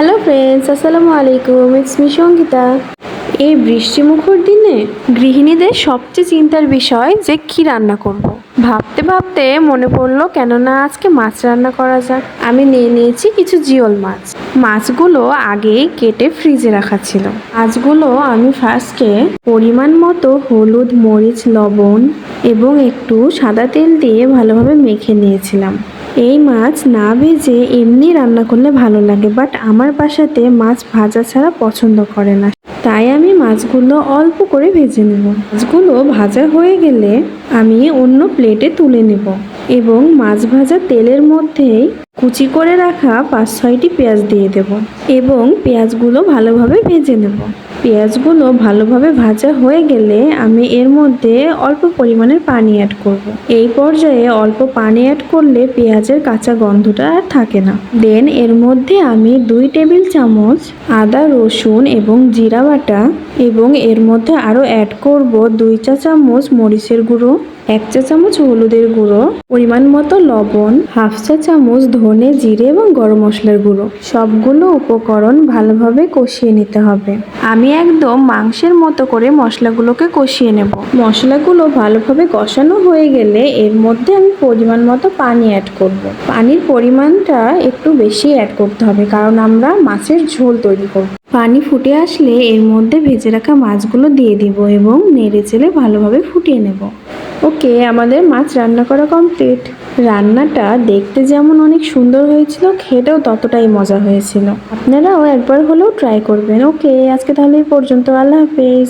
Hello friends আসসালামু আলাইকুম it's me Sangeeta এই বৃষ্টিমুখর দিনে গৃহিণীদের সবচেয়ে চিন্তার বিষয় যে কি রান্না করব। ভাবতে ভাবতে মনে পড়ল, কেননা আজকে মাছ রান্না করা যাক। আমি নিয়ে নিয়েছি কিছু জিওল মাছ। মাছগুলো আগেই কেটে ফ্রিজে রাখা ছিল। মাছগুলো আমি ফার্স্টে পরিমাণ মতো হলুদ, মরিচ, লবণ এবং একটু সাদা তেল দিয়ে ভালোভাবে মেখে নিয়েছিলাম। এই মাছ না ভেজে এমনি রান্না করলে ভালো লাগে বাট আমার বাসাতে মাছ ভাজা ছাড়া পছন্দ করে না। তাই আমি মাছগুলো অল্প করে ভেজে নেব। মাছগুলো ভাজা হয়ে গেলে আমি অন্য প্লেটে তুলে নেব এবং মাছ ভাজা তেলের মধ্যেই কুচি করে রাখা পাঁচ ছয়টি পেঁয়াজ দিয়ে দেব এবং পেঁয়াজগুলো ভালোভাবে ভেজে নেব। পেঁয়াজগুলো ভালোভাবে ভাজা হয়ে গেলে আমি এর মধ্যে অল্প পরিমাণের পানি অ্যাড করব। এই পর্যায়ে অল্প পানি অ্যাড করলে পেঁয়াজের কাঁচা গন্ধটা আর থাকে না দেন এর মধ্যে আমি দুই টেবিল চামচ আদা, রসুন এবং জিরা বাটা এবং এর মধ্যে আরও অ্যাড করব দুই চা চামচ মরিচের গুঁড়ো এক চা চামচ হলুদের গুঁড়ো, পরিমাণ মতো লবণ, হাফ চা চামচ ধনে জিরে এবং গরম মশলার গুঁড়ো। সবগুলো উপকরণ ভালোভাবে কষিয়ে নিতে হবে। আমি একদম মাংসের মতো করে মশলাগুলোকে কষিয়ে নেব। মশলাগুলো ভালোভাবে কষানো হয়ে গেলে এর মধ্যে আমি পরিমাণ মতো পানি অ্যাড করব। পানির পরিমাণটা একটু বেশি অ্যাড করতে হবে, কারণ আমরা মাছের ঝোল তৈরি করব। পানি ফুটে আসলে এর মধ্যে ভেজে রাখা মাছগুলো দিয়ে দিব এবং নেড়ে চেলে ভালোভাবে ফুটিয়ে নেব। ওকে, আমাদের মাছ রান্না করা কমপ্লিট রান্নাটা দেখতে যেমন অনেক সুন্দর হয়েছিল, খেতেও ততটাই মজা হয়েছিল। আপনারাও একবার হলেও ট্রাই করবেন। ওকে, আজকে তাহলে পর্যন্ত। আল্লাহ হাফেজ।